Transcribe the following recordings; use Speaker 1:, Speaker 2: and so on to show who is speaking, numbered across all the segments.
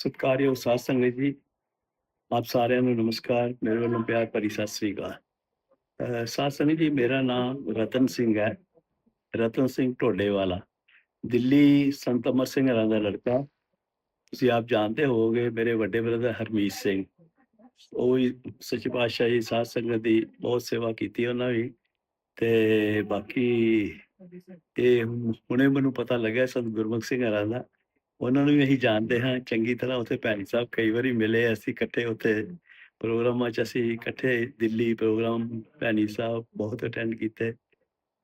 Speaker 1: ਸਤਿਕਾਰਯੋਗ ਸਾਧ ਸੰਗਤ ਜੀ, ਆਪ ਸਾਰਿਆਂ ਨੂੰ ਨਮਸਕਾਰ, ਮੇਰੇ ਵੱਲੋਂ ਪਿਆਰ ਭਰੀ ਸਤਿ ਸ੍ਰੀ ਅਕਾਲ। ਅਹ ਸਾਧ ਸੰਗਤ ਜੀ, ਮੇਰਾ ਨਾਮ ਰਤਨ ਸਿੰਘ ਹੈ। ਰਤਨ ਸਿੰਘ ਢੋਡੇ ਵਾਲਾ ਦਿੱਲੀ ਸੰਤ ਅਮਰ ਸਿੰਘ ਹਰਾਂ ਦਾ ਲੜਕਾ। ਤੁਸੀਂ ਆਪ ਜਾਣਦੇ ਹੋਵੋਗੇ, ਮੇਰੇ ਵੱਡੇ ਬ੍ਰਦਰ ਹਰਮੀਤ ਸਿੰਘ। ਉਹ ਵੀ ਸੱਚੇ ਪਾਤਸ਼ਾਹ ਜੀ, ਸਾਧ ਸੰਗਤ ਦੀ ਬਹੁਤ ਸੇਵਾ ਕੀਤੀ ਉਹਨਾਂ ਵੀ ਤੇ ਬਾਕੀ ਇਹ ਹੁਣੇ ਮੈਨੂੰ ਪਤਾ ਲੱਗਿਆ, ਸੰਤ ਗੁਰਮੁਖ ਸਿੰਘ ਹਰਾਂ ਦਾ। ਉਹਨਾਂ ਨੂੰ ਵੀ ਅਸੀਂ ਜਾਣਦੇ ਹਾਂ, ਚੰਗੀ ਤਰ੍ਹਾਂ ਉੱਥੇ ਭੈਣੀ ਸਾਹਿਬ ਕਈ ਵਾਰੀ ਮਿਲੇ, ਅਸੀਂ ਇਕੱਠੇ ਉੱਥੇ ਪ੍ਰੋਗਰਾਮਾਂ 'ਚ ਅਸੀਂ ਇਕੱਠੇ ਦਿੱਲੀ ਪ੍ਰੋਗਰਾਮ ਭੈਣੀ ਸਾਹਿਬ ਬਹੁਤ ਅਟੈਂਡ ਕੀਤੇ।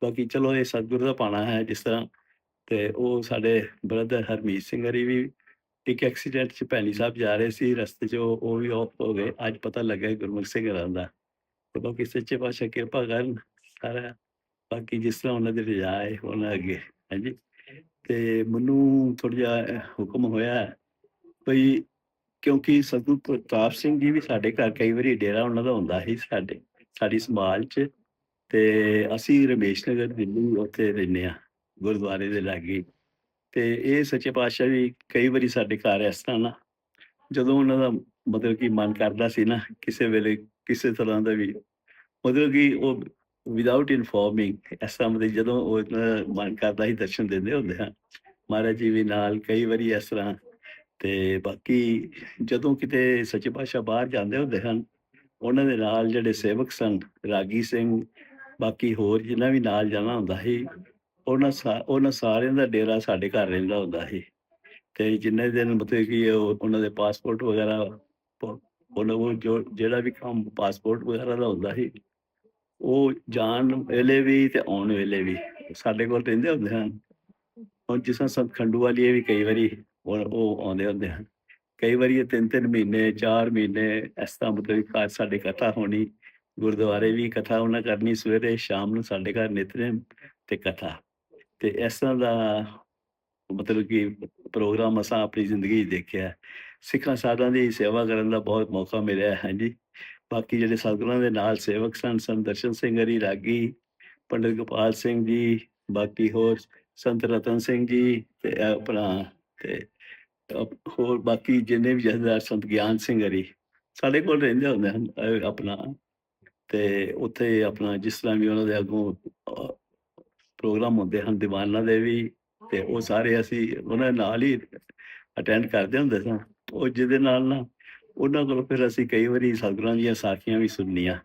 Speaker 1: ਬਾਕੀ ਚਲੋ ਇਹ ਸਤਿਗੁਰੂ ਦਾ ਪਾਣਾ ਹੈ ਜਿਸ ਤਰ੍ਹਾਂ ਤੇ ਉਹ ਸਾਡੇ ਬ੍ਰਦਰ ਹਰਮੀਤ ਸਿੰਘ ਹਰੀ ਵੀ ਇੱਕ ਐਕਸੀਡੈਂਟ 'ਚ ਭੈਣੀ ਸਾਹਿਬ ਜਾ ਰਹੇ ਸੀ, ਰਸਤੇ 'ਚ ਉਹ ਵੀ ਆਫ ਹੋ ਗਏ। ਅੱਜ ਪਤਾ ਲੱਗਾ ਗੁਰਮੁਖ ਸਿੰਘ ਹਰਾਂ ਦਾ। ਤੇ ਬਾਕੀ ਸੱਚੇ ਪਾਤਸ਼ਾਹ ਕਿਰਪਾ ਕਰਨ ਸਾਰਾ ਬਾਕੀ ਜਿਸ ਤਰ੍ਹਾਂ ਉਹਨਾਂ ਦੇ ਰਜਾ ਹੈ ਉਹਨਾਂ ਅੱਗੇ। ਹਾਂਜੀ। ਤੇ ਮੈਨੂੰ ਥੋੜਾ ਜਿਹਾ ਹੁਕਮ ਹੋਇਆ ਭਈ ਕਿਉਂਕਿ ਸਤਿਗੁਰੂ ਪ੍ਰਤਾਪ ਸਿੰਘ ਜੀ ਵੀ ਸਾਡੇ ਘਰ ਕਈ ਵਾਰੀ ਡੇਰਾ ਉਹਨਾਂ ਦਾ ਹੁੰਦਾ ਸੀ ਸਾਡੇ, ਸਾਡੀ ਸਮਾਜ 'ਚ ਤੇ ਅਸੀਂ ਰਮੇਸ਼ ਨਗਰ ਦਿੱਲੀ ਉੱਥੇ ਰਹਿੰਦੇ ਆ ਗੁਰਦੁਆਰੇ ਦੇ ਲਾਗੇ। ਤੇ ਇਹ ਸੱਚੇ ਪਾਤਸ਼ਾਹ ਵੀ ਕਈ ਵਾਰੀ ਸਾਡੇ ਘਰ ਇਸ ਤਰ੍ਹਾਂ ਨਾ ਜਦੋਂ ਉਹਨਾਂ ਦਾ ਮਤਲਬ ਕਿ ਮਨ ਕਰਦਾ ਸੀ ਨਾ ਕਿਸੇ ਵੇਲੇ ਕਿਸੇ ਤਰ੍ਹਾਂ ਦਾ ਵੀ, ਮਤਲਬ ਕਿ ਉਹ ਵਿਦਆਊਟ ਇਨਫੋਰਮਿੰਗ ਇਸ ਤਰ੍ਹਾਂ ਮਤਲਬ ਜਦੋਂ ਉਹ ਉਹਨਾਂ ਦਾ ਮਨ ਕਰਦਾ ਹੀ ਦਰਸ਼ਨ ਦਿੰਦੇ ਹੁੰਦੇ ਹਨ ਮਹਾਰਾਜ ਜੀ ਵੀ ਨਾਲ ਕਈ ਵਾਰੀ ਇਸ ਤਰ੍ਹਾਂ ਤੇ ਬਾਕੀ ਜਦੋਂ ਕਿਤੇ ਸੱਚੇ ਪਾਤਸ਼ਾਹ ਬਾਹਰ ਜਾਂਦੇ ਹੁੰਦੇ ਹਨ, ਉਹਨਾਂ ਦੇ ਨਾਲ ਜਿਹੜੇ ਸੇਵਕ ਸਨ, ਰਾਗੀ ਸਿੰਘ, ਬਾਕੀ ਹੋਰ ਜਿਨ੍ਹਾਂ ਵੀ ਨਾਲ ਜਾਣਾ ਹੁੰਦਾ ਸੀ, ਉਹਨਾਂ ਸਾ- ਉਹਨਾਂ ਸਾਰਿਆਂ ਦਾ ਡੇਰਾ ਸਾਡੇ ਘਰ ਰਹਿੰਦਾ ਹੁੰਦਾ ਸੀ। ਤੇ ਜਿੰਨੇ ਦਿਨ ਮਤਲਬ ਕਿ ਉਹਨਾਂ ਦੇ ਪਾਸਪੋਰਟ ਵਗੈਰਾ ਉਹਨਾਂ ਉਹ ਜੋ, ਜਿਹੜਾ ਵੀ ਕੰਮ ਪਾਸਪੋਰਟ ਵਗੈਰਾ ਦਾ ਹੁੰਦਾ ਸੀ ਉਹ ਜਾਣ ਵੇਲੇ ਵੀ ਤੇ ਆਉਣ ਵੇਲੇ ਵੀ ਸਾਡੇ ਕੋਲ ਰਹਿੰਦੇ ਹੁੰਦੇ ਹਨ। ਹੁਣ ਜਿਸ ਤਰ੍ਹਾਂ ਸੰਤ ਖੰਡੂ ਵਾਲੀ ਵੀ ਕਈ ਵਾਰੀ ਉਹ ਉਹ ਆਉਂਦੇ ਹੁੰਦੇ ਹਨ। ਕਈ ਵਾਰੀ ਇਹ ਤਿੰਨ ਤਿੰਨ ਮਹੀਨੇ, ਚਾਰ ਮਹੀਨੇ ਇਸ ਤਰ੍ਹਾਂ ਮਤਲਬ ਕਿ ਸਾਡੇ ਕਥਾ ਹੋਣੀ, ਗੁਰਦੁਆਰੇ ਵੀ ਕਥਾ ਉਹਨਾਂ ਕਰਨੀ, ਸਵੇਰੇ ਸ਼ਾਮ ਨੂੰ ਸਾਡੇ ਘਰ ਨਿਤਨੇਮ ਤੇ ਕਥਾ। ਤੇ ਇਸ ਤਰ੍ਹਾਂ ਦਾ ਮਤਲਬ ਕਿ ਪ੍ਰੋਗਰਾਮ ਅਸਾਂ ਆਪਣੀ ਜ਼ਿੰਦਗੀ 'ਚ ਦੇਖਿਆ। ਸਿੱਖਾਂ, ਸਾਧਾਂ ਦੀ ਸੇਵਾ ਕਰਨ ਦਾ ਬਹੁਤ ਮੌਕਾ ਮਿਲਿਆ ਹੈ ਹਾਂਜੀ। ਬਾਕੀ ਜਿਹੜੇ ਸਤਿਗੁਰਾਂ ਦੇ ਨਾਲ ਸੇਵਕ ਸਨ, ਸੰਤ ਦਰਸ਼ਨ ਸਿੰਘ ਹਰੀ, ਰਾਗੀ, ਪੰਡਿਤ ਗੋਪਾਲ ਸਿੰਘ ਜੀ, ਬਾਕੀ ਹੋਰ ਸੰਤ ਰਤਨ ਸਿੰਘ ਜੀ ਤੇ ਆਪਣਾ ਤੇ ਹੋਰ ਬਾਕੀ ਜਿੰਨੇ ਵੀ ਜਥੇਦਾਰ ਸੰਤ ਗਿਆਨ ਸਿੰਘ ਹਰੀ, ਸਾਡੇ ਕੋਲ ਰਹਿੰਦੇ ਹੁੰਦੇ ਹਨ ਆਪਣਾ ਤੇ ਉੱਥੇ ਆਪਣਾ ਜਿਸ ਤਰ੍ਹਾਂ ਵੀ ਉਹਨਾਂ ਦੇ ਅੱਗੋਂ ਪ੍ਰੋਗਰਾਮ ਹੁੰਦੇ ਹਨ, ਦੀਵਾਨਾਂ ਦੇ ਵੀ ਤੇ ਉਹ ਸਾਰੇ ਅਸੀਂ ਉਹਨਾਂ ਨਾਲ ਹੀ ਅਟੈਂਡ ਕਰਦੇ ਹੁੰਦੇ ਸਾਂ, ਉਹ ਜਿਹਦੇ ਨਾਲ ਨਾ ਉਹਨਾਂ ਕੋਲ ਫਿਰ ਅਸੀਂ ਕਈ ਵਾਰੀ ਸਤਿਗੁਰਾਂ ਦੀਆਂ ਸਾਖੀਆਂ ਵੀ ਸੁਣਨੀਆਂ।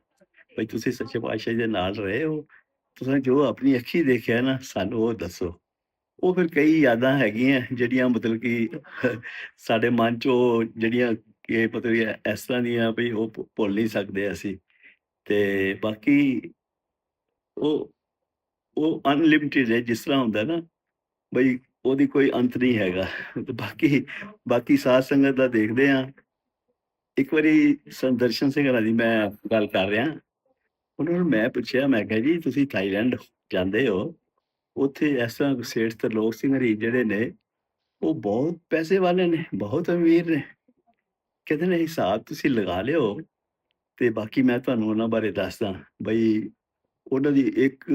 Speaker 1: ਭਈ ਤੁਸੀਂ ਸੱਚੇ ਪਾਤਸ਼ਾਹ ਦੇ ਨਾਲ ਰਹੇ ਹੋ। ਤੁਸੀਂ ਜੋ ਆਪਣੀ ਅੱਖੀ ਦੇਖਿਆ ਨਾ, ਸਾਨੂੰ ਉਹ ਦੱਸੋ। ਉਹ ਫਿਰ ਕਈ ਯਾਦਾਂ ਹੈਗੀਆਂ ਜਿਹੜੀਆਂ ਮਤਲਬ ਕਿ ਸਾਡੇ ਮਨ 'ਚ ਉਹ ਜਿਹੜੀਆਂ ਕਿ ਮਤਲਬ ਇਸ ਤਰ੍ਹਾਂ ਦੀਆਂ ਵੀ ਉਹ ਭੁੱਲ ਨਹੀਂ ਸਕਦੇ ਅਸੀਂ। ਤੇ ਬਾਕੀ ਉਹ ਉਹ ਅਨਲਿਮਿਟਿਡ ਹੈ, ਜਿਸ ਤਰ੍ਹਾਂ ਹੁੰਦਾ ਨਾ, ਬਈ ਉਹਦੀ ਕੋਈ ਅੰਤ ਨਹੀਂ ਹੈਗਾ। ਤੇ ਬਾਕੀ ਬਾਕੀ ਸਾਧ ਸੰਗਤ ਦਾ ਦੇਖਦੇ ਆ ਇੱਕ ਵਾਰੀ ਸੰਤ ਸਿੰਘ ਹਰਾਂ ਦੀ ਮੈਂ ਗੱਲ ਕਰ ਰਿਹਾ। ਉਹਨਾਂ ਨੂੰ ਮੈਂ ਪੁੱਛਿਆ, ਮੈਂ ਕਿਹਾ ਜੀ, ਤੁਸੀਂ ਥਾਈਲੈਂਡ ਜਾਂਦੇ ਹੋ। ਉੱਥੇ ਇਸ ਤਰ੍ਹਾਂ ਸੇਠ ਤਰਲੋਕ ਸਿੰਘ ਹਰੀ ਜਿਹੜੇ ਨੇ, ਉਹ ਬਹੁਤ ਪੈਸੇ ਵਾਲੇ ਨੇ, ਬਹੁਤ ਅਮੀਰ ਨੇ। ਕਹਿੰਦੇ ਨੇ, ਹਿਸਾਬ ਤੁਸੀਂ ਲਗਾ ਲਿਓ ਤੇ ਬਾਕੀ ਮੈਂ ਤੁਹਾਨੂੰ ਉਹਨਾਂ ਬਾਰੇ ਦੱਸਦਾ। ਬਈ ਉਹਨਾਂ ਦੀ ਇੱਕ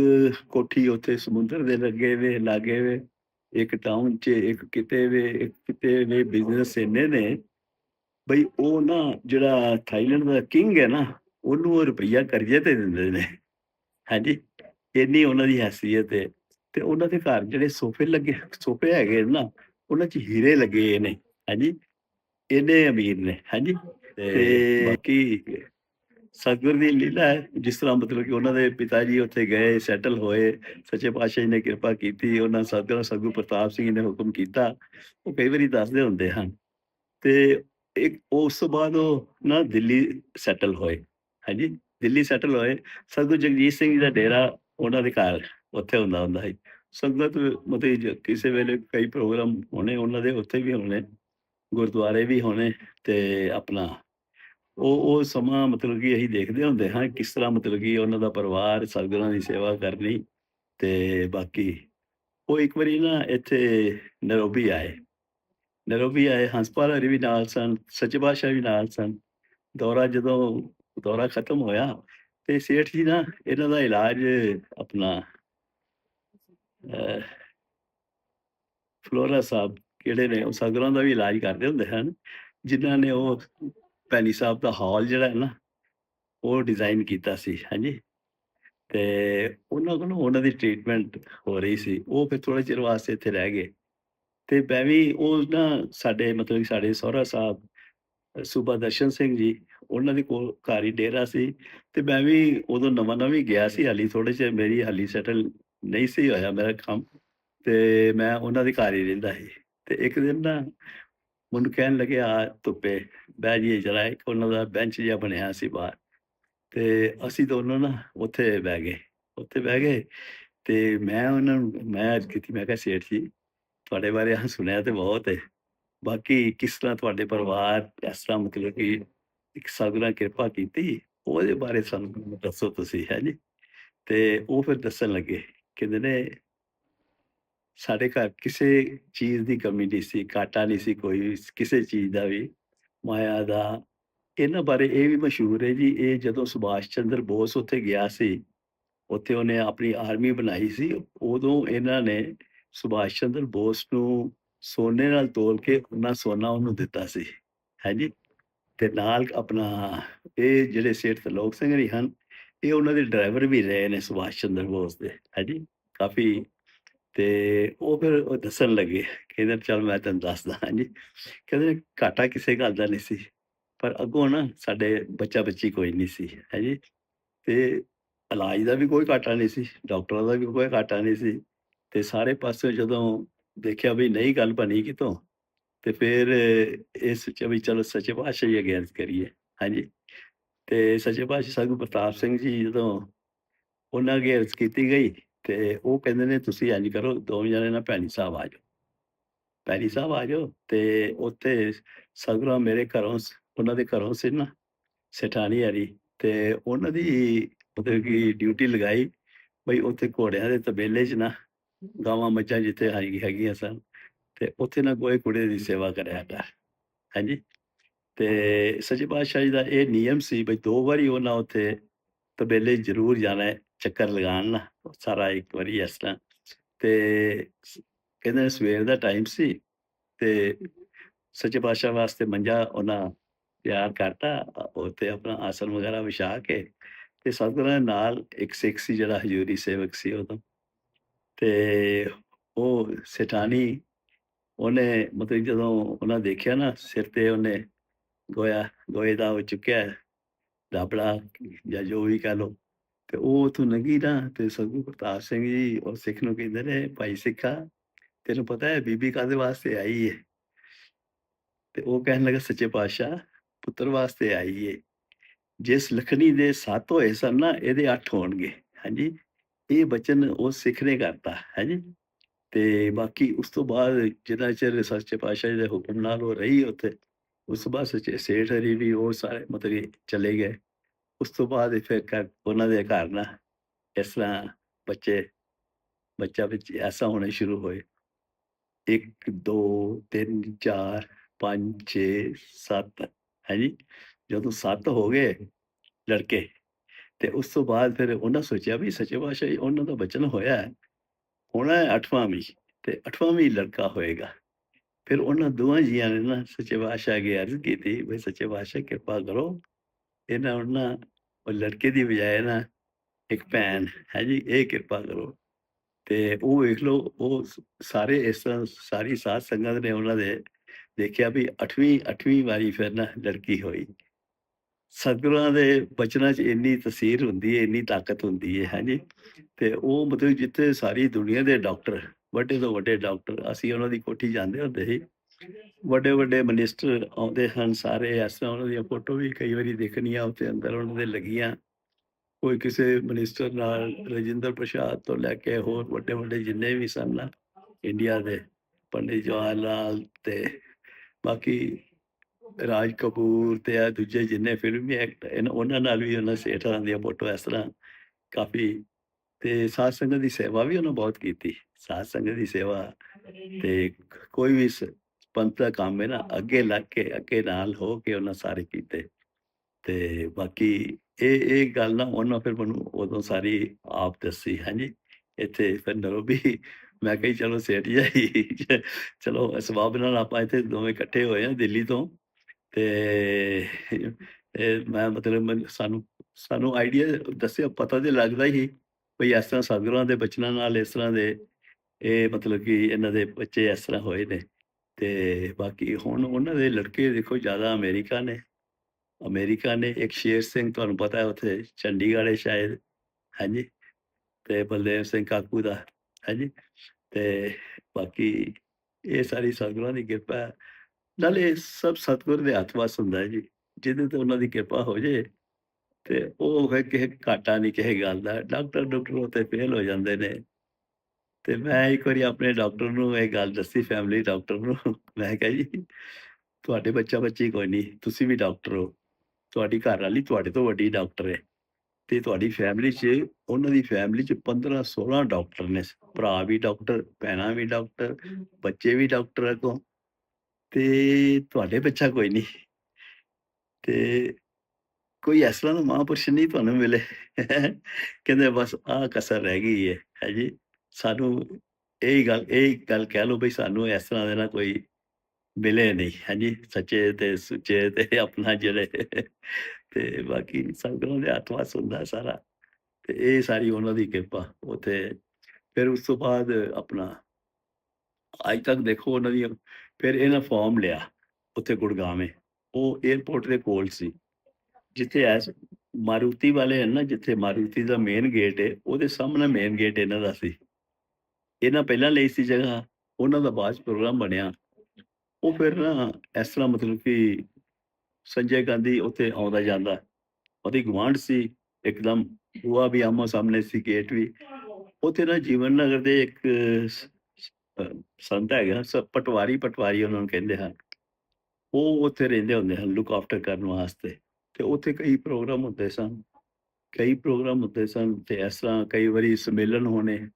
Speaker 1: ਕੋਠੀ ਉੱਥੇ ਸਮੁੰਦਰ ਦੇ ਲੱਗੇ ਵੇ, ਲਾਗੇ ਵੇ, ਇੱਕ ਟਾਊਨ 'ਚ ਇੱਕ ਕਿਤੇ ਵੇ, ਇੱਕ ਕਿਤੇ ਵੇ ਬਿਜ਼ਨਸ ਇੰਨੇ ਨੇ। ਬਈ ਉਹ ਨਾ ਜਿਹੜਾ ਥਾਈਲੈਂਡ ਦਾ ਕਿੰਗ ਹੈ ਨਾ ਉਹਨੂੰ ਉਹ ਰੁਪਈਆ ਕਰਜ਼ੇ ਤੇ ਦਿੰਦੇ ਨੇ। ਹਾਂਜੀ? ਇੰਨੀ ਉਹਨਾਂ ਦੀ ਹੈਸੀਅਤ ਹੈ। ਤੇ ਉਹਨਾਂ ਦੇ ਘਰ ਜਿਹੜੇ ਸੋਫੇ ਲੱਗੇ ਸੋਫੇ ਹੈਗੇ ਨਾ ਉਹਨਾਂ 'ਚ ਹੀਰੇ ਲੱਗੇ ਨੇ। ਹਾਂਜੀ? ਇੰਨੇ ਅਮੀਰ ਨੇ। ਹਾਂਜੀ? ਤੇ ਬਾਕੀ ਸਤਿਗੁਰ ਦੀ ਲੀਲਾ ਹੈ ਜਿਸ ਤਰ੍ਹਾਂ ਮਤਲਬ ਕਿ ਉਹਨਾਂ ਦੇ ਪਿਤਾ ਜੀ ਉੱਥੇ ਗਏ ਸੈਟਲ ਹੋਏ ਸੱਚੇ ਪਾਤਸ਼ਾਹ ਜੀ ਨੇ ਕਿਰਪਾ ਕੀਤੀ ਉਹਨਾਂ ਸਤਿਗੁਰ ਸਤਿਗੁਰ ਪ੍ਰਤਾਪ ਸਿੰਘ ਨੇ ਹੁਕਮ ਕੀਤਾ। ਉਹ ਕਈ ਵਾਰੀ ਦੱਸਦੇ ਹੁੰਦੇ ਹਨ। ਤੇ ਇੱਕ ਉਸ ਤੋਂ ਬਾਅਦ ਉਹ ਨਾ ਦਿੱਲੀ ਸੈਟਲ ਹੋਏ ਹਾਂਜੀ ਦਿੱਲੀ ਸੈਟਲ ਹੋਏ ਸਤਿਗੁਰ ਜਗਜੀਤ ਸਿੰਘ ਜੀ ਦਾ ਡੇਰਾ ਉਹਨਾਂ ਦੇ ਘਰ ਉੱਥੇ ਹੁੰਦਾ ਹੁੰਦਾ ਸੀ ਸੰਗਤ ਮਤਲਬ ਕਿਸੇ ਵੇਲੇ ਕਈ ਪ੍ਰੋਗਰਾਮ ਹੋਣੇ ਉਹਨਾਂ ਦੇ ਉੱਥੇ ਵੀ ਹੋਣੇ ਗੁਰਦੁਆਰੇ ਵੀ ਹੋਣੇ ਤੇ ਆਪਣਾ ਉਹ ਉਹ ਸਮਾਂ ਮਤਲਬ ਕਿ ਅਸੀਂ ਦੇਖਦੇ ਹੁੰਦੇ ਹਾਂ ਕਿਸ ਤਰ੍ਹਾਂ ਮਤਲਬ ਕਿ ਉਹਨਾਂ ਦਾ ਪਰਿਵਾਰ ਸਤਿਗੁਰਾਂ ਦੀ ਸੇਵਾ ਕਰਨੀ ਤੇ ਬਾਕੀ ਉਹ ਇੱਕ ਵਾਰੀ ਨਾ ਇੱਥੇ ਨਰੋਬੀ ਆਏ ਨਰੋਬੀ ਆਏ ਹੰਸਪਾਲ ਹਰੀ ਵੀ ਨਾਲ ਸਨ ਸੱਚੇ ਪਾਤਸ਼ਾਹ ਵੀ ਨਾਲ ਸਨ। ਦੌਰਾ ਜਦੋਂ ਦੌਰਾ ਖਤਮ ਹੋਇਆ ਤੇ ਸੇਠ ਜੀ ਨਾ ਇਹਨਾਂ ਦਾ ਇਲਾਜ ਆਪਣਾ ਅਹ, ਫਲੋਰਾ ਸਾਹਿਬ ਕਿਹੜੇ ਨੇ ਉਹ ਸਗਰਾਂ ਦਾ ਵੀ ਇਲਾਜ ਕਰਦੇ ਹੁੰਦੇ ਹਨ ਜਿਨ੍ਹਾਂ ਨੇ ਉਹ ਭੈਣੀ ਸਾਹਿਬ ਦਾ ਹਾਲ ਜਿਹੜਾ ਹੈ ਨਾ ਉਹ ਡਿਜ਼ਾਈਨ ਕੀਤਾ ਸੀ ਹਾਂਜੀ। ਤੇ ਉਹਨਾਂ ਕੋਲੋਂ ਉਹਨਾਂ ਦੀ ਟ੍ਰੀਟਮੈਂਟ ਹੋ ਰਹੀ ਸੀ ਉਹ ਫਿਰ ਥੋੜੇ ਚਿਰ ਵਾਸਤੇ ਇੱਥੇ ਰਹਿ ਗਏ। ਤੇ ਮੈਂ ਵੀ ਉਹ ਨਾ ਸਾਡੇ ਮਤਲਬ ਸਾਡੇ ਸਹੁਰਾ ਸਾਹਿਬ ਸੂਬਾ ਦਰਸ਼ਨ ਸਿੰਘ ਜੀ, ਉਹਨਾਂ ਦੇ ਕੋਲ ਘਰ ਹੀ ਡੇਰਾ ਸੀ ਤੇ ਮੈਂ ਵੀ ਉਦੋਂ ਨਵਾਂ ਨਵਾਂ ਹੀ ਗਿਆ ਸੀ ਹਾਲੀ ਥੋੜੇ ਚਿਰ ਮੇਰੀ ਹਾਲੀ ਸੈਟਲ ਨਹੀਂ ਸੀ ਹੋਇਆ ਮੇਰਾ ਕੰਮ ਤੇ ਮੈਂ ਉਹਨਾਂ ਦੇ ਘਰ ਹੀ ਰਹਿੰਦਾ ਸੀ ਤੇ ਇੱਕ ਦਿਨ ਨਾ ਮੈਨੂੰ ਕਹਿਣ ਲੱਗੇ, ਆ ਧੁੱਪੇ, ਬਹਿ ਜਾਈਏ ਜਰਾ, ਇੱਕ ਉਹਨਾਂ ਦਾ ਬੈਂਚ ਜਿਹਾ ਬਣਿਆ ਸੀ ਬਾਹਰ ਤੇ ਅਸੀਂ ਦੋਨੋਂ ਨਾ ਉੱਥੇ ਬਹਿ ਗਏ, ਉੱਥੇ ਬਹਿ ਗਏ ਤੇ ਮੈਂ ਉਹਨਾਂ ਨੂੰ, ਮੈਂ ਅੱਜ ਕੀਤੀ, ਮੈਂ ਕਿਹਾ, ਸੇਠ ਜੀ ਤੁਹਾਡੇ ਬਾਰੇ ਆ ਸੁਣਿਆ ਤੇ ਬਹੁਤ ਹੈ ਬਾਕੀ ਕਿਸ ਤਰ੍ਹਾਂ ਤੁਹਾਡੇ ਪਰਿਵਾਰ ਇਸ ਤਰ੍ਹਾਂ ਮਤਲਬ ਕਿ ਇੱਕ ਸਤਿਗੁਰਾਂ ਕਿਰਪਾ ਕੀਤੀ, ਉਹਦੇ ਬਾਰੇ ਸਾਨੂੰ ਦੱਸੋ ਤੁਸੀਂ, ਹੈ ਜੀ। ਤੇ ਉਹ ਫਿਰ ਦੱਸਣ ਲੱਗੇ, ਕਹਿੰਦੇ ਨੇ, ਸਾਡੇ ਘਰ ਕਿਸੇ ਚੀਜ਼ ਦੀ ਕਮੀ ਨਹੀਂ ਸੀ ਘਾਟਾ ਨਹੀਂ ਸੀ ਕੋਈ ਕਿਸੇ ਚੀਜ਼ ਦਾ ਵੀ, ਮਾਇਆ ਦਾ। ਇਹਨਾਂ ਬਾਰੇ ਇਹ ਵੀ ਮਸ਼ਹੂਰ ਹੈ ਜੀ, ਇਹ ਜਦੋਂ ਸੁਭਾਸ਼ ਚੰਦਰ ਬੋਸ ਉੱਥੇ ਗਿਆ ਸੀ, ਉੱਥੇ ਉਹਨੇ ਆਪਣੀ ਆਰਮੀ ਬਣਾਈ ਸੀ, ਉਦੋਂ ਇਹਨਾਂ ਨੇ ਸੁਭਾਸ਼ ਚੰਦਰ ਬੋਸ ਨੂੰ ਸੋਨੇ ਨਾਲ ਤੋਲ ਕੇ ਉਹਨਾਂ ਸੋਨਾ ਉਹਨੂੰ ਦਿੱਤਾ ਸੀ। ਹਾਂਜੀ? ਤੇ ਨਾਲ ਆਪਣਾ ਇਹ ਜਿਹੜੇ ਸੇਠ ਲੋਕ ਸਿੰਘ ਜੀ ਹਨ, ਇਹ ਉਹਨਾਂ ਦੇ ਡਰਾਈਵਰ ਵੀ ਰਹੇ ਨੇ ਸੁਭਾਸ਼ ਚੰਦਰ ਬੋਸ ਦੇ। ਹਾਂਜੀ? ਕਾਫੀ ਤੇ ਉਹ ਫਿਰ ਉਹ ਦੱਸਣ ਲੱਗੇ, ਕਹਿੰਦੇ ਚਲ ਮੈਂ ਤੈਨੂੰ ਦੱਸਦਾ, ਹਾਂਜੀ? ਕਹਿੰਦੇ ਘਾਟਾ ਕਿਸੇ ਗੱਲ ਦਾ ਨਹੀਂ ਸੀ, ਪਰ ਅੱਗੋਂ ਨਾ ਸਾਡੇ ਬੱਚਾ ਬੱਚੀ ਕੋਈ ਨਹੀਂ ਸੀ, ਹਾਂਜੀ? ਤੇ ਇਲਾਜ ਦਾ ਵੀ ਕੋਈ ਘਾਟਾ ਨਹੀਂ ਸੀ, ਡਾਕਟਰਾਂ ਦਾ ਵੀ ਕੋਈ ਘਾਟਾ ਨਹੀਂ ਸੀ ਤੇ ਸਾਰੇ ਪਾਸੇ ਜਦੋਂ ਦੇਖਿਆ ਵੀ ਨਹੀਂ ਗੱਲ ਬਣੀ ਕਿਤੋਂ, ਤੇ ਫਿਰ ਇਸ ਚ ਵੀ ਚਲੋ ਸੱਚੇ ਪਾਤਸ਼ਾਹ ਜੀ ਅਗੇਂਸਟ ਕਰੀਏ, ਹਾਂਜੀ। ਤੇ ਸੱਚੇ ਪਾਤਸ਼ਾਹ ਸਾਧੂ ਪ੍ਰਤਾਪ ਸਿੰਘ ਜੀ ਜਦੋਂ ਉਹਨਾਂ ਅੱਗੇ ਅਰਜ਼ ਕੀਤੀ ਗਈ, ਤੇ ਉਹ ਕਹਿੰਦੇ ਨੇ, ਤੁਸੀਂ ਇੰਝ ਕਰੋ, ਦੋਵੇਂ ਜਣੇ ਨਾ ਭੈਣੀ ਸਾਹਿਬ ਆ ਜਾਓ। ਭੈਣੀ ਸਾਹਿਬ ਆ ਜਾਓ, ਤੇ ਉੱਥੇ ਸਤਿਗੁਰਾਂ ਮੇਰੇ ਘਰੋਂ ਉਹਨਾਂ ਦੇ ਘਰੋਂ ਸੀ ਨਾ, ਸੇਠਾਣੀ ਹਰੀ, ਤੇ ਉਹਨਾਂ ਦੀ ਮਤਲਬ ਕਿ ਡਿਊਟੀ ਲਗਾਈ, ਬਈ ਉੱਥੇ ਘੋੜਿਆਂ ਦੇ ਤਬੇਲੇ 'ਚ ਨਾ ਗਾਵਾਂ ਮੱਝਾਂ ਜਿੱਥੇ ਹੈਗੀ ਹੈਗੀਆਂ ਸਨ ਤੇ ਉੱਥੇ ਨਾ ਕੋਈ ਕੁੜੇ ਦੀ ਸੇਵਾ ਕਰਿਆ ਕਰ ਹਾਂਜੀ? ਤੇ ਸੱਚੇ ਪਾਤਸ਼ਾਹ ਜੀ ਦਾ ਇਹ ਨਿਯਮ ਸੀ ਬਈ ਦੋ ਵਾਰੀ ਉਹਨਾਂ ਉੱਥੇ ਤਬੇਲੇ ਜ਼ਰੂਰ ਜਾਣਾ ਚੱਕਰ ਲਗਾਉਣ ਨਾ, ਸਾਰਾ ਇੱਕ ਵਾਰੀ ਇਸ ਤਰ੍ਹਾਂ। ਤੇ ਕਹਿੰਦੇ ਨੇ ਸਵੇਰ ਦਾ ਟਾਈਮ ਸੀ ਤੇ ਸੱਚੇ ਪਾਤਸ਼ਾਹ ਵਾਸਤੇ ਮੰਜਾ ਉਹਨਾਂ ਤਿਆਰ ਕਰਤਾ ਅ- ਉੱਤੇ ਆਪਣਾ ਆਸਨ ਵਗੈਰਾ ਵਿਛਾ ਕੇ ਤੇ ਸਤਿਗੁਰਾਂ ਦੇ ਨਾਲ ਇੱਕ ਸਿੱਖ ਸੀ ਜਿਹੜਾ ਹਜ਼ੂਰੀ ਸੇਵਕ ਸੀ ਉਦੋਂ ਤੇ ਉਹ ਸੇਠਾਣੀ ਉਹਨੇ ਮਤਲਬ ਜਦੋਂ ਉਹਨਾਂ ਦੇਖਿਆ ਨਾ ਸਿਰ ਤੇ ਉਹਨੇ ਗੋਇਆ ਗੋਏ ਦਾ ਉਹ ਚੁੱਕਿਆ ਦਾਬੜਾ ਜਾਂ ਜੋ ਵੀ ਕਹ ਲੋ ਤੇ ਉਹ ਉਥੋਂ ਲੰਘੀ ਨਾ ਤੇ ਸਤਿਗੁਰੂ ਪ੍ਰਤਾਪ ਸਿੰਘ ਜੀ ਉਹ ਸਿੱਖ ਨੂੰ ਕਹਿੰਦੇ ਨੇ, ਭਾਈ ਸਿੱਖਾ, ਤੈਨੂੰ ਪਤਾ ਹੈ ਬੀਬੀ ਕਾਦੇ ਵਾਸਤੇ ਆਈ ਹੈ ਤੇ ਉਹ ਕਹਿਣ ਲੱਗਾ, ਸੱਚੇ ਪਾਤਸ਼ਾਹ, ਪੁੱਤਰ ਵਾਸਤੇ ਆਈ ਹੈ ਜਿਸ ਲਖਣੀ ਦੇ ਸੱਤ ਹੋਏ ਸਨ ਨਾ, ਇਹਦੇ ਅੱਠ ਹੋਣਗੇ। ਹਾਂਜੀ ਇਹ ਬਚਨ ਉਹ ਸਿੱਖ ਨੇ ਕਰਤਾ, ਹੈ ਜੀ? ਤੇ ਬਾਕੀ ਉਸ ਤੋਂ ਬਾਅਦ ਜਿੰਨਾ ਚਿਰ ਸੱਚੇ ਪਾਤਸ਼ਾਹ ਦੇ ਹੁਕਮ ਨਾਲ ਉਹ ਰਹੀ ਉੱਥੇ, ਉਸ ਤੋਂ ਬਾਅਦ ਸੱਚੇ ਸੇਠ ਹਰੀ ਵੀ ਉਹ ਸਾਰੇ ਮਤਲਬ ਚਲੇ ਗਏ। ਉਸ ਤੋਂ ਬਾਅਦ ਫਿਰ ਘਰ ਉਹਨਾਂ ਦੇ ਘਰ ਨਾ ਇਸ ਤਰ੍ਹਾਂ ਬੱਚੇ, ਬੱਚਾ ਵਿੱਚ ਐਸਾ ਹੋਣੇ ਸ਼ੁਰੂ ਹੋਏ। 1 2 3 4 5 6 7 ਜੀ? ਜਦੋਂ 7 ਹੋ ਗਏ ਲੜਕੇ ਤੇ ਉਸ ਤੋਂ ਬਾਅਦ ਫਿਰ ਉਹਨਾਂ ਸੋਚਿਆ ਵੀ ਸੱਚੇ ਪਾਤਸ਼ਾਹ ਜੀ, ਉਹਨਾਂ ਦਾ ਬਚਨ ਹੋਇਆ ਹੈ। ਹੋਣਾ ਹੈ ਅੱਠਵਾਂ ਵੀ ਤੇ ਅੱਠਵਾਂ ਵੀ ਲੜਕਾ ਹੋਏਗਾ। ਫਿਰ ਉਹਨਾਂ ਦੋਵਾਂ ਜੀਆਂ ਨੇ ਨਾ ਸੱਚੇ ਪਾਤਸ਼ਾਹ ਅੱਗੇ ਅਰਜ਼ ਕੀਤੀ ਵੀ ਸੱਚੇ ਪਾਤਸ਼ਾਹ ਕਿਰਪਾ ਕਰੋ। ਇਹਨਾਂ ਉਹਨਾਂ ਉਹ ਲੜਕੇ ਦੀ ਬਜਾਏ ਨਾ ਇੱਕ ਭੈਣ ਹੈ ਜੀ, ਇਹ ਕਿਰਪਾ ਕਰੋ। ਤੇ ਉਹ ਵੇਖ ਲਓ, ਉਹ ਸਾਰੇ ਇਸ ਤਰ੍ਹਾਂ ਸਾਰੀ ਸਾਧ ਸੰਗਤ ਨੇ ਉਹਨਾਂ ਦੇ ਦੇਖਿਆ ਵੀ 8ਵੀਂ 8ਵੀਂ ਵਾਰੀ ਫਿਰ ਨਾ ਲੜਕੀ ਹੋਈ। ਸਤਿਗੁਰਾਂ ਦੇ ਬਚਨਾਂ 'ਚ ਇੰਨੀ ਤਸੀਰ ਹੁੰਦੀ ਹੈ ਇੰਨੀ ਤਾਕਤ ਹੁੰਦੀ ਹੈ ਹਾਂਜੀ ਤੇ ਉਹ ਮਤਲਬ ਜਿੱਥੇ ਸਾਰੀ ਦੁਨੀਆ ਦੇ ਡਾਕਟਰ, ਵੱਡੇ ਤੋਂ ਵੱਡੇ ਡਾਕਟਰ, ਅਸੀਂ ਉਹਨਾਂ ਦੀ ਕੋਠੀ ਜਾਂਦੇ ਹੁੰਦੇ ਸੀ। ਵੱਡੇ ਵੱਡੇ ਮਿਨਿਸਟਰ ਆਉਂਦੇ ਹਨ ਸਾਰੇ, ਇਸ ਤਰ੍ਹਾਂ ਉਹਨਾਂ ਦੀਆਂ ਫੋਟੋ ਵੀ ਕਈ ਵਾਰੀ ਦੇਖਣੀਆਂ ਉੱਤੇ ਅੰਦਰ ਉਹਨਾਂ ਦੇ ਲੱਗੀਆਂ। ਕੋਈ ਕਿਸੇ ਮਿਨਿਸਟਰ ਨਾਲ ਰਜਿੰਦਰ ਪ੍ਰਸਾਦ ਤੋਂ ਲੈ ਕੇ ਹੋਰ ਵੱਡੇ ਵੱਡੇ ਜਿੰਨੇ ਵੀ ਸਨ ਨਾ, ਇੰਡੀਆ ਦੇ, ਪੰਡਿਤ ਜਵਾਹਰ ਲਾਲ ਤੇ ਬਾਕੀ ਰਾਜ ਕਪੂਰ ਤੇ ਆ ਦੂਜੇ ਜਿੰਨੇ ਫਿਲਮੀ ਐਕਟਰ ਉਹਨਾਂ ਨਾਲ ਵੀ ਉਹਨਾਂ ਸੇਠਾਂ ਦੀਆਂ ਫੋਟੋ ਇਸ ਤਰ੍ਹਾਂ ਕਾਫੀ ਤੇ ਸਾਧ ਸੰਗਤ ਦੀ ਸੇਵਾ ਵੀ ਉਹਨਾਂ ਬਹੁਤ ਕੀਤੀ, ਸਾਧ ਸੰਗਤ ਦੀ ਸੇਵਾ ਤੇ ਕੋਈ ਵੀ ਪੰਥ ਦਾ ਕੰਮ ਹੈ ਨਾ, ਅੱਗੇ ਲੱਗ ਕੇ, ਅੱਗੇ ਨਾਲ ਹੋ ਕੇ ਉਹਨਾਂ ਸਾਰੇ ਕੀਤੇ ਤੇ ਬਾਕੀ ਇਹ ਇਹ ਗੱਲ ਨਾ ਉਹਨਾਂ ਫਿਰ ਮੈਨੂੰ ਉਦੋਂ ਸਾਰੀ ਆਪ ਦੱਸੀ, ਹਾਂਜੀ, ਇੱਥੇ ਫਿਰ ਨਰੋਬੀ ਮੈਂ ਕਹੀ ਚਲੋ ਸੇਠ ਜਾਈ ਚਲੋ ਸਵਾਬ ਨਾਲ ਆਪਾਂ ਇੱਥੇ ਦੋਵੇਂ ਇਕੱਠੇ ਹੋਏ ਆ ਦਿੱਲੀ ਤੋਂ ਤੇ ਮੈਂ ਮਤਲਬ ਮੈਨੂੰ, ਸਾਨੂੰ ਸਾਨੂੰ ਆਈਡੀਆ ਦੱਸਿਆ ਪਤਾ ਤੇ ਲੱਗਦਾ ਹੀ ਵੀ ਇਸ ਤਰ੍ਹਾਂ ਸਤਿਗੁਰਾਂ ਦੇ, ਬਚਨਾਂ ਨਾਲ ਇਸ ਤਰ੍ਹਾਂ ਦੇ, ਇਹ ਮਤਲਬ ਕਿ ਇਹਨਾਂ ਦੇ ਬੱਚੇ ਇਸ ਤਰ੍ਹਾਂ ਹੋਏ ਨੇ। ਤੇ ਬਾਕੀ ਹੁਣ ਉਹਨਾਂ ਦੇ ਲੜਕੇ ਦੇਖੋ ਜ਼ਿਆਦਾ ਅਮਰੀਕਾ ਨੇ। ਅਮਰੀਕਾ ਨੇ, ਇੱਕ ਸ਼ੇਰ ਸਿੰਘ ਤੁਹਾਨੂੰ ਪਤਾ ਹੈ ਉੱਥੇ ਚੰਡੀਗੜ੍ਹ ਹੈ ਸ਼ਾਇਦ, ਹਾਂਜੀ। ਤੇ ਬਲਦੇਵ ਸਿੰਘ ਕਾਕੂ ਦਾ, ਹਾਂਜੀ। ਤੇ ਬਾਕੀ ਇਹ ਸਾਰੀ ਸਤਿਗੁਰਾਂ ਦੀ ਕਿਰਪਾ ਹੈ ਨਾਲੇ ਸਭ ਸਤਿਗੁਰ ਦੇ ਹੱਥ ਵੱਸ ਹੁੰਦਾ ਹੈ ਜੀ, ਜਿਹਦੇ ਤੇ ਉਹਨਾਂ ਦੀ ਕਿਰਪਾ ਹੋ ਜੇ, ਤੇ ਉਹ ਹੈ ਕਿ ਘਾਟਾ ਨਹੀਂ, ਕਿਸੇ ਗੱਲ ਦਾ, ਡਾਕਟਰ ਡਾਕਟਰ ਉੱਤੇ ਫੇਲ ਹੋ ਜਾਂਦੇ ਨੇ। ਤੇ ਮੈਂ ਇੱਕ ਵਾਰੀ ਆਪਣੇ ਡਾਕਟਰ ਨੂੰ ਇਹ ਗੱਲ ਦੱਸੀ ਫੈਮਿਲੀ ਡਾਕਟਰ ਨੂੰ, ਮੈਂ ਕਿਹਾ ਜੀ, ਤੁਹਾਡੇ ਬੱਚਾ ਬੱਚੀ ਕੋਈ ਨਹੀਂ, ਤੁਸੀਂ ਵੀ ਡਾਕਟਰ ਹੋ, ਤੁਹਾਡੀ ਘਰ ਵਾਲੀ ਤੁਹਾਡੇ ਤੋਂ ਵੱਡੀ ਡਾਕਟਰ ਹੈ, ਤੇ ਤੁਹਾਡੀ ਫੈਮਿਲੀ 'ਚ, ਉਹਨਾਂ ਦੀ ਫੈਮਿਲੀ 'ਚ 15 16 ਡਾਕਟਰ ਨੇ, ਭਰਾ ਵੀ ਡਾਕਟਰ, ਭੈਣਾਂ ਵੀ ਡਾਕਟਰ, ਬੱਚੇ ਵੀ ਡਾਕਟਰ ਅੱਗੋਂ। ਤੇ ਤੁਹਾਡੇ ਬੱਚਾ ਕੋਈ ਨਹੀਂ। ਤੇ ਕੋਈ ਇਸ ਤਰ੍ਹਾਂ ਦਾ ਮਹਾਂਪੁਰਸ਼ ਨਹੀਂ ਤੁਹਾਨੂੰ ਮਿਲੇ। ਕਹਿੰਦੇ ਬਸ ਆਹ ਕਸਰ ਰਹਿ ਗਈ ਹੈ ਹੈ ਸਾਨੂੰ ਇਹ ਗੱਲ ਇਹ ਗੱਲ ਕਹਿ ਲਓ ਬਈ ਸਾਨੂੰ ਇਸ ਤਰ੍ਹਾਂ ਦੇ ਨਾ ਕੋਈ ਮਿਲੇ ਨਹੀਂ ਹਾਂਜੀ ਸੱਚੇ ਤੇ ਸੁੱਚੇ ਤੇ ਆਪਣਾ ਜਿਹੜੇ ਤੇ ਬਾਕੀ ਸਤਿਗੁਰਾਂ ਦੇ ਹੱਥ ਵੱਸ ਹੁੰਦਾ ਸਾਰਾ। ਤੇ ਇਹ ਸਾਰੀ ਉਹਨਾਂ ਦੀ ਕਿਰਪਾ ਉੱਥੇ। ਫਿਰ ਉਸ ਤੋਂ ਬਾਅਦ ਆਪਣਾ ਅੱਜ ਤੱਕ ਦੇਖੋ ਉਹਨਾਂ ਦੀ ਫਿਰ ਇਹਨਾਂ ਫਾਰਮ ਲਿਆ ਉੱਥੇ ਗੁੜਗਾਵੇਂ ਉਹ 에어ਪੋਰਟ ਦੇ ਕੋਲ ਸੀ। ਜਿੱਥੇ ਐਸ ਮਾਰੂਤੀ ਵਾਲੇ ਹਨ ਨਾ, ਜਿੱਥੇ ਮਾਰੂਤੀ ਦਾ ਮੇਨ ਗੇਟ ਹੈ ਉਹਦੇ ਸਾਹਮਣੇ ਮੇਨ ਗੇਟ ਇਹਨਾਂ ਦਾ ਸੀ। ਇਹਨਾਂ ਪਹਿਲਾਂ ਲਈ ਸੀ ਜਗ੍ਹਾ, ਉਹਨਾਂ ਦਾ ਬਾਅਦ 'ਚ ਪ੍ਰੋਗਰਾਮ ਬਣਿਆ। ਉਹ ਫਿਰ ਨਾ ਇਸ ਤਰ੍ਹਾਂ ਮਤਲਬ ਕਿ ਸੰਜੇ ਗਾਂਧੀ ਉੱਥੇ ਆਉਂਦਾ ਜਾਂਦਾ। ਉਹਦੀ ਗੁਆਂਢ ਸੀ, ਇੱਕਦਮ ਬੂਆ ਵੀ ਆਮੋ ਸਾਹਮਣੇ ਸੀ ਗੇਟ ਵੀ। ਉੱਥੇ ਨਾ ਜੀਵਨ ਨਗਰ ਦੇ ਇੱਕ ਸੰਤ ਹੈਗਾ ਸ ਪਟਵਾਰੀ ਪਟਵਾਰੀ ਉਹਨਾਂ ਨੂੰ ਕਹਿੰਦੇ ਹਨ। ਉਹ ਉੱਥੇ ਰਹਿੰਦੇ ਹੁੰਦੇ ਹਨ ਲੁੱਕ ਆਫਟਰ ਕਰਨ ਵਾਸਤੇ। ਤੇ ਉੱਥੇ ਕਈ ਪ੍ਰੋਗਰਾਮ ਹੁੰਦੇ ਸਨ। ਕਈ ਪ੍ਰੋਗਰਾਮ ਹੁੰਦੇ ਸਨ ਤੇ ਇਸ ਤਰ੍ਹਾਂ ਕਈ ਵਾਰੀ ਸੰਮੇਲਨ ਹੋਣੇ,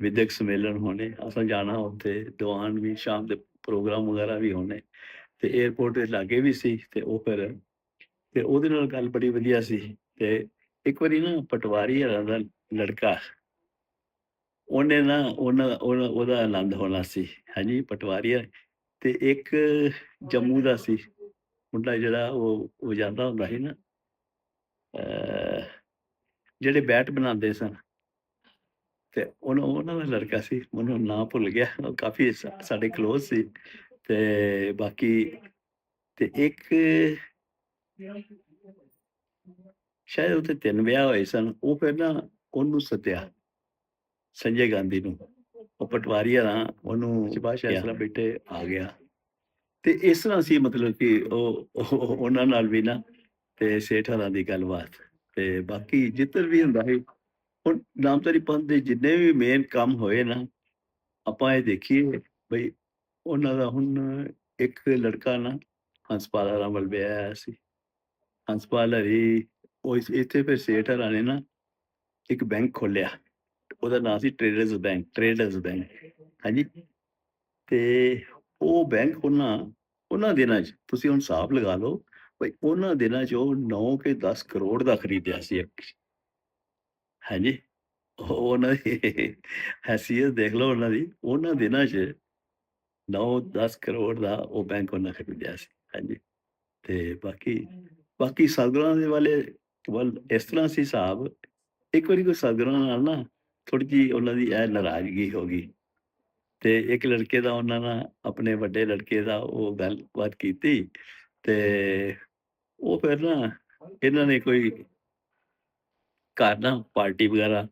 Speaker 1: ਵਿਦਿਅਕ ਸੰਮੇਲਨ ਹੋਣੇ, ਅਸਾਂ ਜਾਣਾ ਉੱਥੇ, ਦੀਵਾਨ ਵੀ, ਸ਼ਾਮ ਦੇ ਪ੍ਰੋਗਰਾਮ ਵਗੈਰਾ ਵੀ ਹੋਣੇ। ਤੇ 에어ਪੋਰਟ ਦੇ ਲਾਗੇ ਵੀ ਸੀ ਤੇ ਉਹ ਫਿਰ, ਤੇ ਉਹਦੇ ਨਾਲ ਗੱਲ ਬੜੀ ਵਧੀਆ ਸੀ। ਤੇ ਇੱਕ ਵਾਰੀ ਨਾ ਪਟਵਾਰੀ ਹਰਾਂ ਦਾ ਲੜਕਾ ਉਹਨੇ ਨਾ ਉਹਨਾਂ ਉਹਦਾ ਆਨੰਦ ਹੋਣਾ ਸੀ ਹਾਂਜੀ ਪਟਵਾਰੀਆ ਤੇ ਇੱਕ ਜੰਮੂ ਦਾ ਸੀ। ਮੁੰਡਾ ਜਿਹੜਾ ਉਹ ਉਹ ਜਾਂਦਾ ਹੁੰਦਾ ਸੀ ਨਾ ਅਹ, ਜਿਹੜੇ ਬੈਟ ਬਣਾਉਂਦੇ ਸਨ। ਤੇ ਉਹਨਾਂ ਉਹਨਾਂ ਦਾ ਲੜਕਾ ਸੀ ਮੈਨੂੰ ਨਾਂ ਭੁੱਲ ਗਿਆ ਉਹ ਕਾਫੀ ਸਾਡੇ ਕਲੋਜ਼ ਸੀ। ਤੇ ਬਾਕੀ ਤੇ ਇੱਕ ਸ਼ਾਇਦ ਉਹਦੇ ਤਿੰਨ ਵਿਆਹ ਹੋਏ ਸਨ ਉਹ ਫਿਰ ਨਾ ਉਹਨੂੰ ਸੱਦਿਆ। ਸੰਜੇ ਗਾਂਧੀ ਨੂੰ। ਉਹ ਪਟਵਾਰੀ ਦਾ ਉਹਨੂੰ ਇਸ ਤਰ੍ਹਾਂ ਬੈਠੇ ਆ ਗਿਆ। ਤੇ ਇਸ ਤਰ੍ਹਾਂ ਸੀ ਮਤਲਬ ਕਿ ਉਹ ਉਹ- ਉਹਨਾਂ ਨਾਲ ਵੀ ਨਾ ਤੇ ਸੇਠਾਂ ਦੀ ਗੱਲਬਾਤ। ਤੇ ਬਾਕੀ ਜਿੱਧਰ ਵੀ ਹੁੰਦਾ ਸੀ ਹੁਣ ਨਾਮਧਾਰੀ ਪੰਥ ਦੇ ਜਿੰਨੇ ਵੀ ਮੇਨ ਕੰਮ ਹੋਏ ਨਾ ਆਪਾਂ ਇਹ ਦੇਖੀਏ ਬਈ ਉਹਨਾਂ ਦਾ ਹੁਣ ਇੱਕ ਲੜਕਾ ਨਾ ਹੰਸਪਾਲ ਹਰਾਂ ਵੱਲ ਵਿਆਹਿਆ ਹੋਇਆ ਸੀ। ਹੰਸਪਾਲ ਹਰੀ ਉਹ ਇਸ- ਇੱਥੇ ਫਿਰ ਸੇਠ ਹਰਾਂ ਨੇ ਨਾ ਇੱਕ ਬੈਂਕ ਖੋਲਿਆ ਉਹਦਾ ਨਾਮ ਸੀ ਟ੍ਰੇਡਰਸ ਬੈਂਕ ਟ੍ਰੇਡਰਸ ਬੈਂਕ ਹਾਂਜੀ। ਤੇ ਉਹ ਬੈਂਕ ਉਹਨਾਂ ਉਹਨਾਂ ਦਿਨਾਂ 'ਚ, ਤੁਸੀਂ ਹੁਣ ਹਿਸਾਬ ਲਗਾ ਲਓ, ਬਈ ਉਹਨਾਂ ਦਿਨਾਂ 'ਚ ਉਹ 9 ਕੇ 10 ਕਰੋੜ ਦਾ ਖਰੀਦਿਆ ਸੀ ਇੱਕ। ਹਾਂਜੀ, ਉਹ ਉਹਨਾਂ ਦੀ ਹੈਸੀਅਤ ਦੇਖ ਲਓ ਉਹਨਾਂ ਦੀ, ਉਹਨਾਂ ਦਿਨਾਂ 'ਚ 9-10 ਕਰੋੜ ਦਾ ਉਹ ਬੈਂਕ ਉਹਨਾਂ ਖਰੀਦਿਆ ਸੀ, ਹਾਂਜੀ। ਤੇ ਬਾਕੀ ਬਾਕੀ ਸਤਿਗੁਰਾਂ ਦੇ ਵਾਲੇ ਵੱਲ ਇਸ ਤਰ੍ਹਾਂ ਸੀ ਹਿਸਾਬ, ਇੱਕ ਵਾਰੀ ਕੋਈ ਸਤਿਗੁਰਾਂ ਨਾਲ ਨਾ ਥੋੜੀ ਜਿਹੀ ਉਹਨਾਂ ਦੀ ਇਹ ਨਾਰਾਜ਼ਗੀ ਹੋ ਗਈ ਤੇ ਇੱਕ ਲੜਕੇ ਦਾ ਉਹਨਾਂ ਨਾਲ ਆਪਣੇ ਵੱਡੇ ਲੜਕੇ ਦਾ ਉਹ ਗੱਲਬਾਤ ਕੀਤੀ ਤੇ ਉਹ ਫਿਰ ਨਾ ਇਹਨਾਂ ਨੇ ਕੋਈ ਘਰ ਨਾ ਪਾਰਟੀ ਵਗੈਰਾ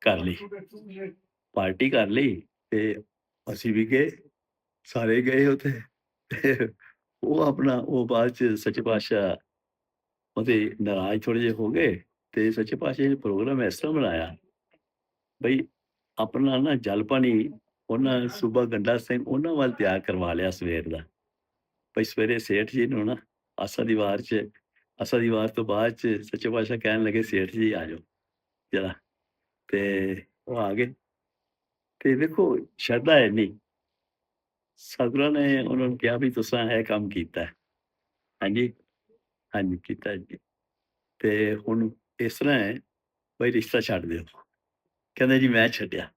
Speaker 1: ਕਰ ਲਈ। ਪਾਰਟੀ ਕਰ ਲਈ ਤੇ ਅਸੀਂ ਵੀ ਗਏ, ਸਾਰੇ ਗਏ ਉੱਥੇ। ਤੇ ਉਹ ਆਪਣਾ ਉਹ ਬਾਅਦ ਚ ਸੱਚੇ ਪਾਤਸ਼ਾਹ ਉਹਦੇ ਨਾਰਾਜ਼ ਥੋੜੇ ਜਿਹੇ ਹੋ ਗਏ ਤੇ ਸੱਚੇ ਪਾਤਸ਼ਾਹ ਨੇ ਪ੍ਰੋਗਰਾਮ ਇਸ ਤਰ੍ਹਾਂ ਬਣਾਇਆ ਬਈ ਆਪਣਾ ਨਾ ਜਲ ਪਾਣੀ, ਉਹਨਾਂ ਸੂਬਾ ਗੰਡਾ ਸਿੰਘ ਉਹਨਾਂ ਵੱਲ ਤਿਆਰ ਕਰਵਾ ਲਿਆ ਸਵੇਰ ਦਾ। ਬਈ ਸਵੇਰੇ ਸੇਠ ਜੀ ਨੂੰ ਨਾ ਆਸਾ ਦੀ ਵਾਰ ਚ, ਆਸਾ ਦੀ ਵਾਰ ਤੋਂ ਬਾਅਦ ਚ ਸੱਚੇ ਪਾਤਸ਼ਾਹ ਕਹਿਣ ਲੱਗੇ, ਸੇਠ ਜੀ ਆ ਜਾਓ, ਜਰਾ। ਤੇ ਉਹ ਆ ਗਏ। ਤੇ ਵੇਖੋ, ਸ਼ਰਧਾ ਹੈ ਨਹੀਂ ਸਤਿਗੁਰਾਂ ਨੇ ਉਹਨਾਂ ਨੂੰ ਕਿਹਾ ਵੀ ਤੁਸੀਂ ਇਹ ਕੰਮ ਕੀਤਾ। ਹਾਂਜੀ ਹਾਂਜੀ, ਕੀਤਾ ਜੀ। ਤੇ ਹੁਣ ਇਸ ਤਰ੍ਹਾਂ ਹੈ, ਬਈ ਰਿਸ਼ਤਾ ਛੱਡ ਦਿਓ। ਕਹਿੰਦੇ ਜੀ ਮੈਂ ਛੱਡਿਆ।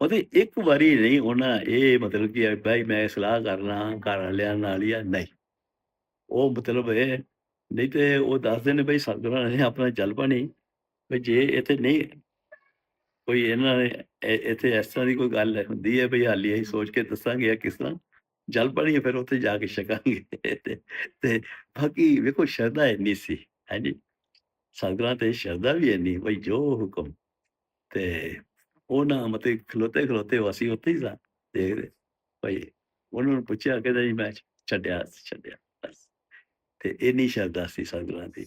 Speaker 1: ਉਹਦੇ ਇੱਕ ਵਾਰੀ ਨਹੀਂ, ਉਹਨਾਂ ਇਹ ਮਤਲਬ ਕਿ ਬਈ ਮੈਂ ਸਲਾਹ ਕਰਨਾ, ਘਰ ਵਾਲਿਆਂ ਨਾਲ ਹੀ ਨਹੀਂ। ਉਹ ਮਤਲਬ ਇਹ ਨਹੀਂ ਤੇ ਉਹ ਦੱਸਦੇ ਨੇ ਬਈ ਸਤਿਗੁਰਾਂ ਨੇ ਆਪਣਾ ਜਲ ਪਾਣੀ ਵੀ ਜੇ ਇੱਥੇ ਨਹੀਂ ਕੋਈ ਇਹਨਾਂ ਨੇ ਇੱਥੇ ਇਸ ਤਰ੍ਹਾਂ ਦੀ ਕੋਈ ਗੱਲ ਹੁੰਦੀ ਹੈ, ਬਈ ਹਾਲੀ ਅਸੀਂ ਸੋਚ ਕੇ ਦੱਸਾਂਗੇ ਜਾਂ ਕਿਸ ਤਰ੍ਹਾਂ ਜਲ ਪਾਣੀ, ਫਿਰ ਉੱਥੇ ਜਾ ਕੇ ਛਕਾਂਗੇ। ਤੇ ਤੇ ਬਾਕੀ ਵੇਖੋ ਸ਼ਰਧਾ ਇੰਨੀ ਸੀ ਹਾਂਜੀ ਸਤਿਗੁਰਾਂ ਤੇ ਸ਼ਰਧਾ ਵੀ ਇੰਨੀ, ਬਈ ਜੋ ਹੁਕਮ ਤੇ ਉਹ ਨਾ ਮਤੇ ਖਲੋਤੇ ਖਲੋਤੇ ਅਸੀਂ ਉੱਥੇ ਹੀ ਸਾਂ ਦੇਖਦੇ ਭਾਈ ਉਹਨਾਂ ਨੂੰ ਪੁੱਛਿਆ ਕਹਿੰਦਾ ਜੀ ਮੈਂ ਛੱਡਿਆ ਛੱਡਿਆ ਬਸ ਤੇ ਇੰਨੀ ਸ਼ਰਧਾ ਸੀ ਸਤਿਗੁਰਾਂ ਦੀ